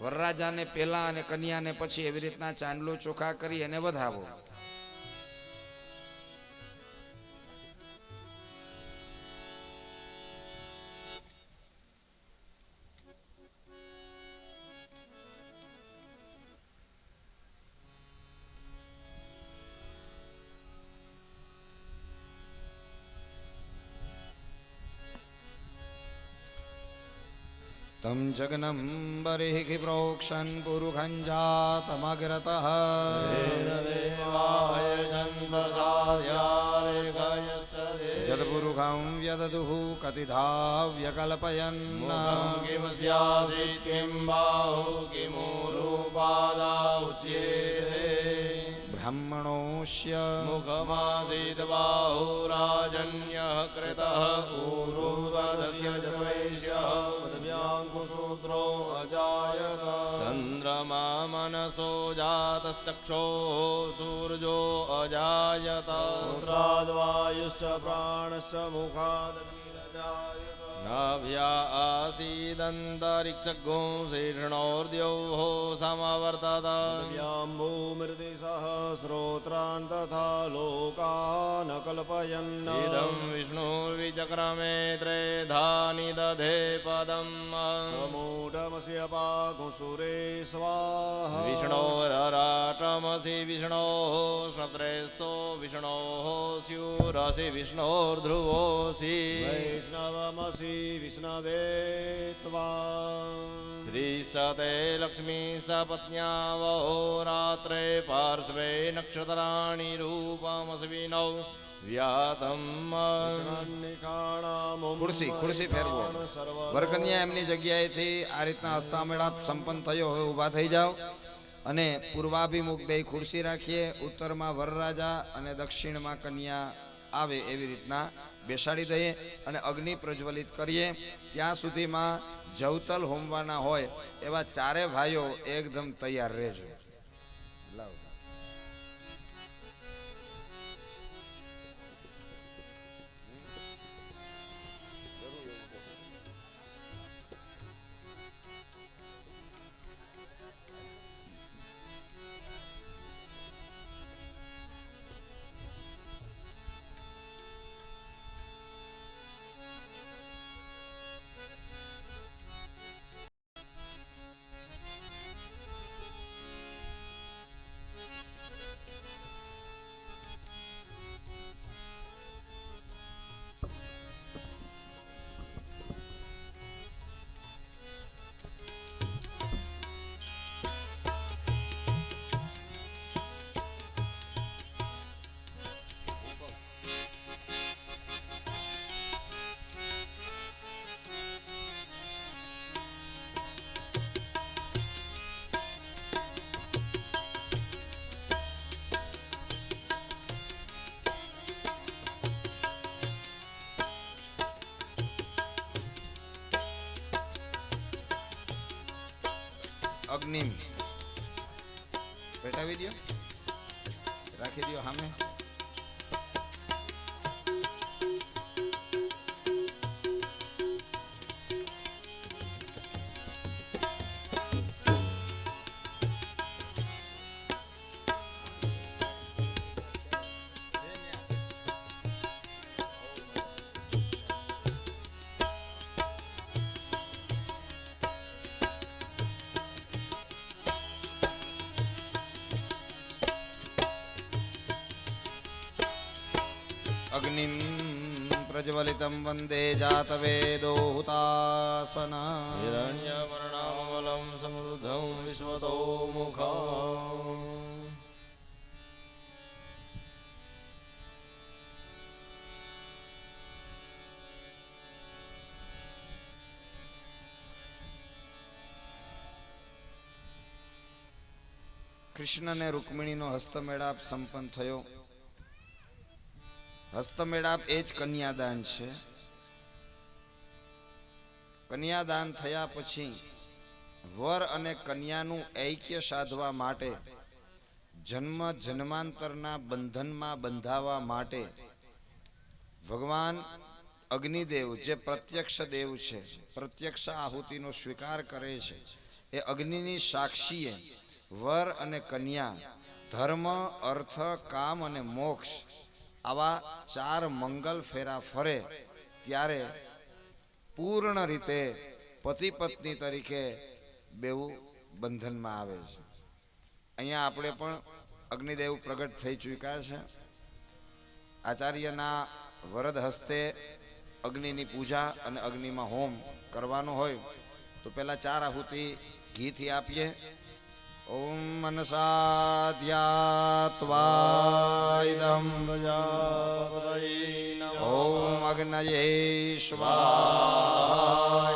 વરરાજાને પહેલા અને કન્યાને પછી એવી રીતના ચાંદલો ચોખા કરી અને વધાવો. तं जग्नं बर्हिः प्रोक्षन् पुरुखञ्जातमग्रतः देवाय छन्दसाध्यायस्य यद्पुरुखं व्यददुः कतिधा व्यकल्पयन् किं स्यासीत् किं बाहु किमुरुपादा उच्येते ब्रह्मणोऽस्य मुखमासीत् बाहुराजन्यः कृतः चन्द्रमा मनसो जातश्चक्षोः सूर्यो अजायत रुद्राद्वायुश्च प्राणश्च मुखादग्निरजायत नाभ्या आसीदन्तरिक्षगो शीर्षणोर्द्योः समवर्तत व्याम्भूमृति सहस्रोत्रान् तथा लोकान् कल्पयन् इदं विष्णुर्विचक्रमे त्रेधानि दधे पदम् समूढमस्य पाकुसुरे स्वाहा विष्णोरराटमसि विष्णोः स्वत्रेस्तो विष्णोः स्युरसि विष्णोर्ध्रुवोऽसि वैष्णवमसि विष्णवे त्वा श्रीसते लक्ष्मी सपत्न्यावो रात्रे पार्श्वे नक्षत्राणि रूपमसि विनौ व्यातम् ખુરશી ખુરશી ફેરવો વરકન્યા એમની જગ્યાએથી આ રીતના હસ્તામેળાપ સંપન્ન થયો હોય ઊભા થઈ જાઓ અને પૂર્વાભિમુખ બે ખુરશી રાખીએ ઉત્તરમાં વરરાજા અને દક્ષિણમાં કન્યા આવે એવી રીતના બેસાડી દઈએ અને અગ્નિ પ્રજ્વલિત કરીએ. ત્યાં સુધીમાં જવતલ હોમવાના હોય એવા ચારે ભાઈઓ એકદમ તૈયાર રહેજો. અગ્નિમ પ્રજ્વલિતમ વંદે જાતવેદો હુતાસન हिरण्यवर्णामलं समृद्धं विश्वतो मुखम् કૃષ્ણ અને રૂકમિણીનો હસ્તમેળાપ સંપન્ન થયો હસ્તમેળાપ એ જ કન્યાદાન છે. કન્યાદાન થયા પછી વર અને કન્યાનું ઐક્ય સાધવા માટે, જન્મ જન્માંતરના બંધનમાં બંધાવા માટે ભગવાન અગ્નિદેવ જે પ્રત્યક્ષ દેવ છે, પ્રત્યક્ષ આહુતિનો સ્વીકાર કરે છે, એ અગ્નિની સાક્ષીએ વર અને કન્યા ધર્મ, અર્થ, કામ અને મોક્ષ આવા ચાર મંગલ ફેરા ફરે ત્યારે પૂર્ણ રીતે પતિ પત્ની તરીકે બેવું બંધનમાં આવે છે. અહીંયા આપણે પણ અગ્નિદેવ પ્રગટ થઈ ચૂક્યા છે. આચાર્યના વરદ હસ્તે અગ્નિની પૂજા અને અગ્નિમાં હોમ કરવાનો હોય તો પહેલાં ચાર આહુતિ ઘીથી આપીએ. ઓમ મનસાધ્યાત્વાદમ ઓમ અગ્નયે સ્વાહા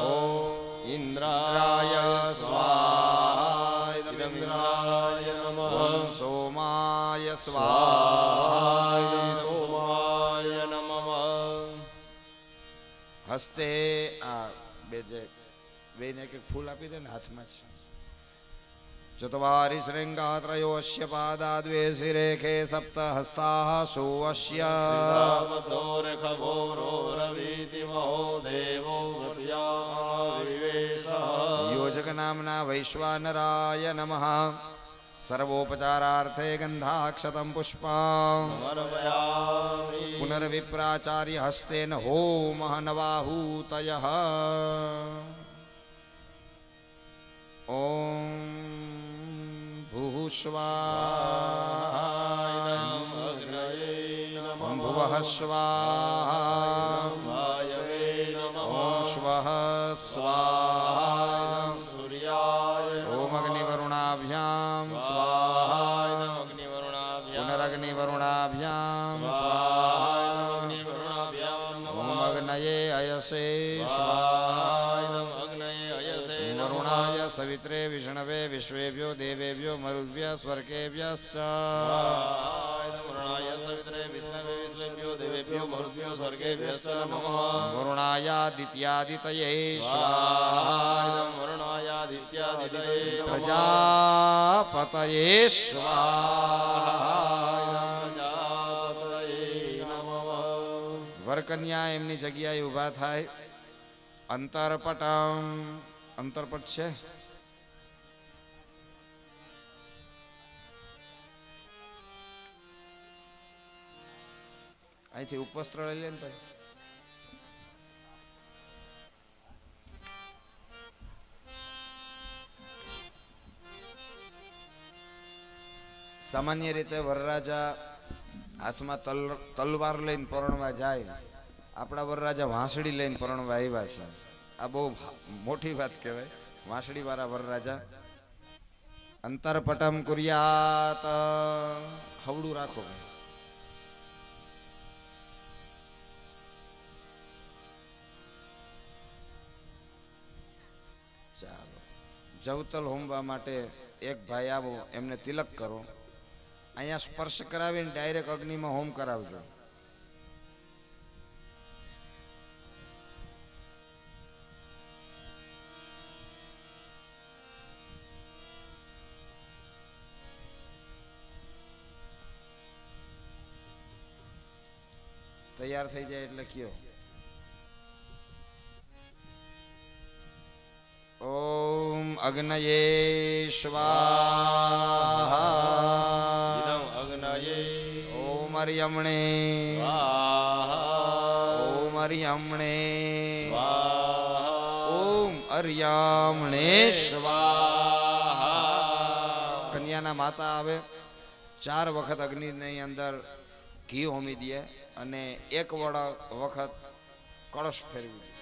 ઓમ ઇન્દ્રાય સ્વાહા ઇન્દ્રાય નમઃ ઓમ સોમાય सोमाय સોમાય નમઃ હસ્તે આ બે જે બેને એક એક ફૂલ આપી દે ને હાથમાં છે ચતવારી શ્રૃંગા ત્રયોશ્ય પાદા દ્વે શિરેખે સપ્ત હસ્તાઃ સોઅસ્ય ખભોરો રવીતિ મહો દેવો વિવેશઃ યોજક નામના વૈશ્વાનરાય નમઃ સર્વોપચારાર્થે ગંધાક્ષતમ પુષ્પમ પુનર્વિપ્રાચાર્ય હસ્તેન હોમ નવાહૂતય ઓમ ભૂઃ સ્વાહા અગ્નયે વરુણાયાદિત્યાદિતયે સ્વાહા વરુણાયાદિત્યાદિતયે નમઃ પ્રજાપતયે સ્વાહા પ્રજાપતયે નમઃ વરકન્યા એમની જગ્યાએ ઊભા થાય અંતરપટમ અંતરપટ છે અહીંથી ઉપવસ્ત્ર લઈ લે ને ભાઈ સામાન્ય રીતે વરરાજા હાથમાં તલ, તલવાર લઈને પરણવા જાય. આપણા વરરાજા વાંસળી લઈને પરણવા આવ્યા છે. આ બહુ મોટી વાત કહેવાય. વાંસળી વાળા વરરાજા. અંતરપટમ કુર્યાત, હવડું રાખો. ભાઈ જવતલ હોમવા માટે એક ભાઈ આવો, એમને તિલક કરો. અહીંયા સ્પર્શ કરાવીને ડાયરેક્ટ અગ્નિમાં હોમ કરાવજો. તૈયાર થઈ જાય એટલે કયો. અગ્નયે સ્વાહા અગ્નયે ઓમ અર્યમણે સ્વાહા ઓમ અર્યમણે સ્વાહા ઓમ અર્યામણે સ્વાહા કન્યાના માતા આવે ચાર વખત અગ્નિની અંદર ઘી હોમી દે અને એક વડા વખત કળશ ફેરવી દે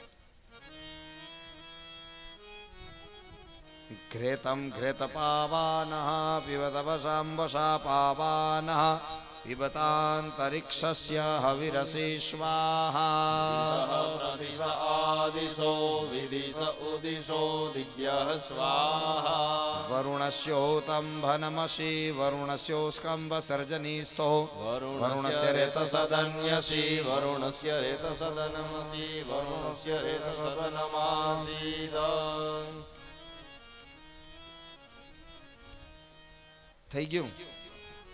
घृतं घृतपावानः पावानः पावानः पिबतान्तरिक्षस्य हविरसि स्वाहादिश आदिशो विदिष उदिशो दिव्यः स्वाहा। वरुणस्योतम्भनमसि वरुणस्यो स्कम्ब वरुणस्य रेतसदन्यसि वरुणस्य रेतसदनमसि वरुणस्य रेतसदनमासीद। થઈ ગયું.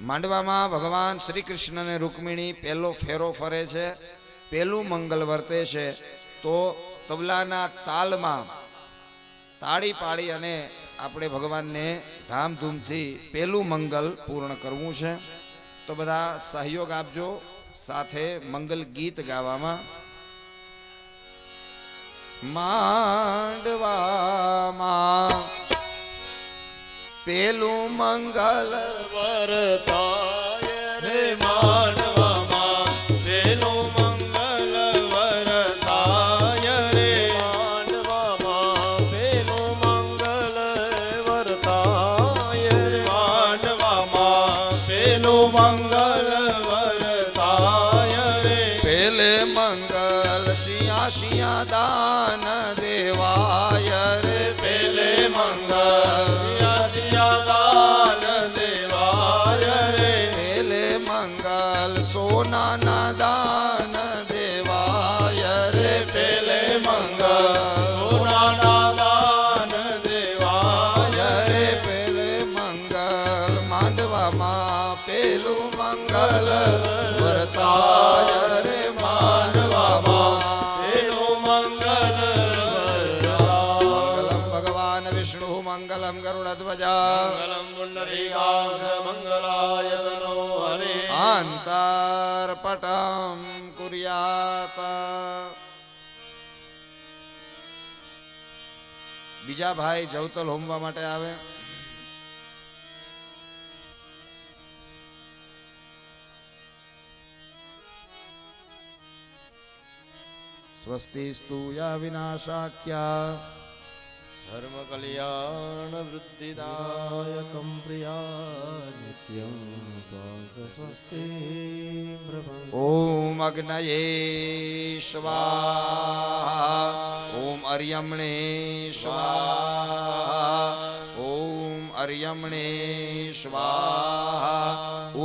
માંડવામાં ભગવાન શ્રી કૃષ્ણ અને રૂકમિણી પહેલો ફેરો ફરે છે, પહેલું મંગલ વર્તે છે. તો તબલાના તાલમાં તાળી પાડી અને આપણે ભગવાનને ધામધૂમથી પેલું મંગલ પૂર્ણ કરવું છે. તો બધા સહયોગ આપજો, સાથે મંગલ ગીત ગાવામાં. માંડવામાં પેલું મંગલ વરતાય રે માનવામાં સોનાના દાન દેવાય રે પેલે મંગલ સોનાના દાન દેવાય રે પેલે મંગલ માંડવામાં પેલું મંગલ વર્તાય રે માંડવામાં પેલું મંગલ મંગલમ ગરુડધ્વજા મંગલમ પુંડરીકાક્ષ તનો હરે આંતરપટમ કુર્યાત બીજા ભાઈ જવતલ હોમવા માટે આવે. સ્વસ્તિ સ્તુયા વિનાશાખ્યા. ધર્મ કલ્યાણ વૃદ્ધિદાયકમ પ્રિયા નિત્યમ સ્વસ્તિ ઓમ અગ્નયે સ્વાહા ઓમ અર્યમણે સ્વાહા ઓમ અર્યમણે સ્વાહા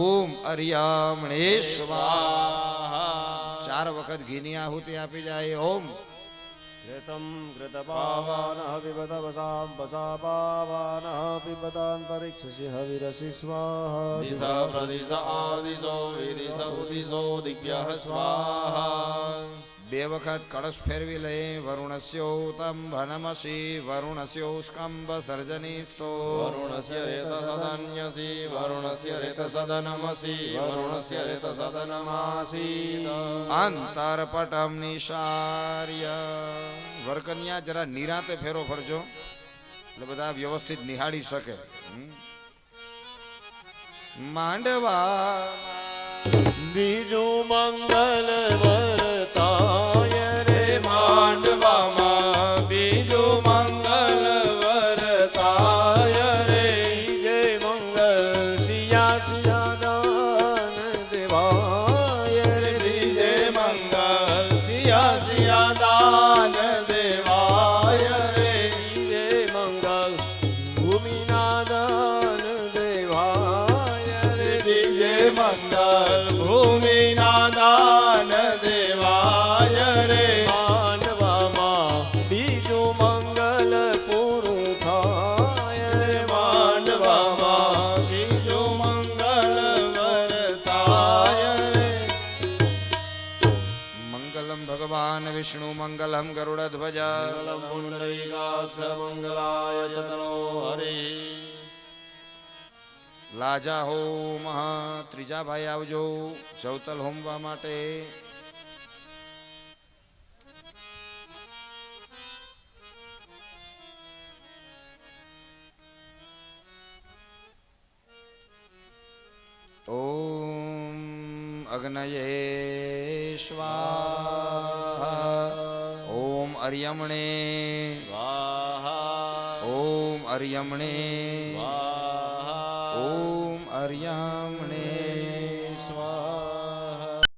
ઓમ અર્યમણે સ્વાહા ચાર વખત ઘીની આહુતિ આપી જાય ઓમ शतम् कृतपावानः पिबत वसाम् पसा पावानः पिबतान् प्रदिश आदिशो विदिश उदिशो दिव्यः स्वाहा। બે વખત કળશ ફેરવી લઈ વરુણસ્યોતમ ભનમસી વરુણસ્યોસ્કંબ સર્જનીસ્તો. વરુણસ્ય રેત સદન્યસી વરુણસ્ય રેત સદનમસી વરુણસ્ય રેત સદનમાસી. અંતરપટમ નિશાર્ય. વરકન્યા જરા નિરાતે ફેરો ફરજો. એટલે બધા વ્યવસ્થિત નિહાળી શકે. માંડવા. બીજું મંગલ વિષ્ણુ गरुडध्वज। ગરુડધ્વજા લાજા હો મહા લાજા હોમ ત્રીજા ભાઈ આવજો ચૌતલ હોમવા માટે ઓમ અગ્નયે સ્વાહા ઓમ અર્યમણે ઓમ અર્યમણે ઓમ અર્યામણે